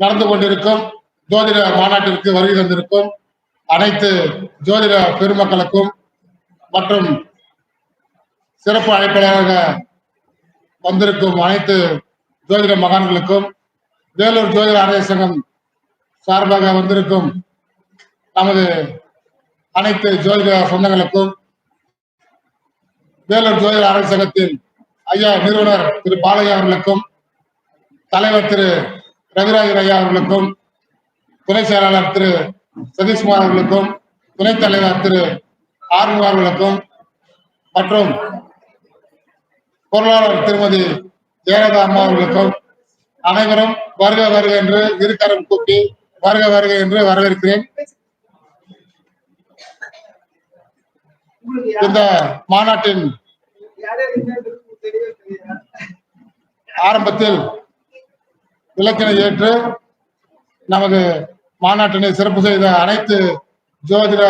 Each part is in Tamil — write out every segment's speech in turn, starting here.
நடந்து கொண்டிருக்கும் ஜோதிட மாநாட்டிற்கு வருகை தந்திருக்கும் அனைத்து ஜோதிட பெருமக்களுக்கும் மற்றும் சிறப்பு அழைப்பாளராக வந்திருக்கும் அனைத்து ஜோதிட மகான்களுக்கும் வேலூர் ஜோதிட ஆலய சங்கம் சார்பாக வந்திருக்கும் நமது அனைத்து ஜோதிட சொந்தங்களுக்கும் வேலூர் ஜோதிட ஆலய சங்கத்தின் ஐயா நிறுவனர் திரு பாலையா அவர்களுக்கும் தலைவர் திரு கவிராஜர் ஐயா அவர்களுக்கும் துணை செயலாளர் திரு சதீஷ்குமார் அவர்களுக்கும் துணைத் தலைவர் திரு ஆர்மு அவர்களுக்கும் மற்றும் பொருளாளர் திருமதி ஜெயலலிதா அம்மா அவர்களுக்கும் அனைவரும் வருக வருக என்று இருக்கரம் கூப்பி வருக வருக என்று வரவேற்கிறேன். இந்த மாநாட்டின் ஆரம்பத்தில் விளக்கினை ஏற்று நமது மாநாட்டினை சிறப்பு செய்த அனைத்து ஜோதிட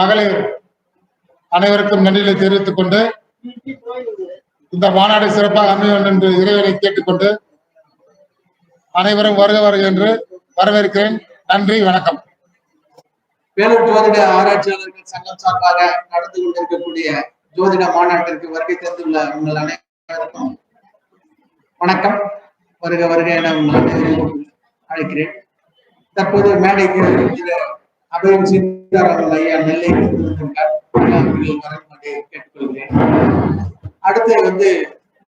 மகளிர் அனைவருக்கும் நன்றிகளை தெரிவித்துக் கொண்டு இந்த மாநாடு சிறப்பாக அமைய வேண்டும் என்று இறைவனை கேட்டுக்கொண்டு அனைவரும் வருக வருக என்று வரவேற்கிறேன். நன்றி வணக்கம். வேலூர் ஜோதிட ஆராய்ச்சியாளர்கள் சங்கம் சார்பாக நடந்து கொண்டிருக்கக்கூடிய ஜோதிட மாநாட்டிற்கு வருகை தந்துள்ள உங்கள் அனைவருக்கும் வணக்கம். வருக வருக என அழைக்கிறேன். தற்போது மேடைக்கு அபயம் சீதாராமன் ஐயா நெல்லை கேட்டுக்கொள்கிறேன். அடுத்து வந்து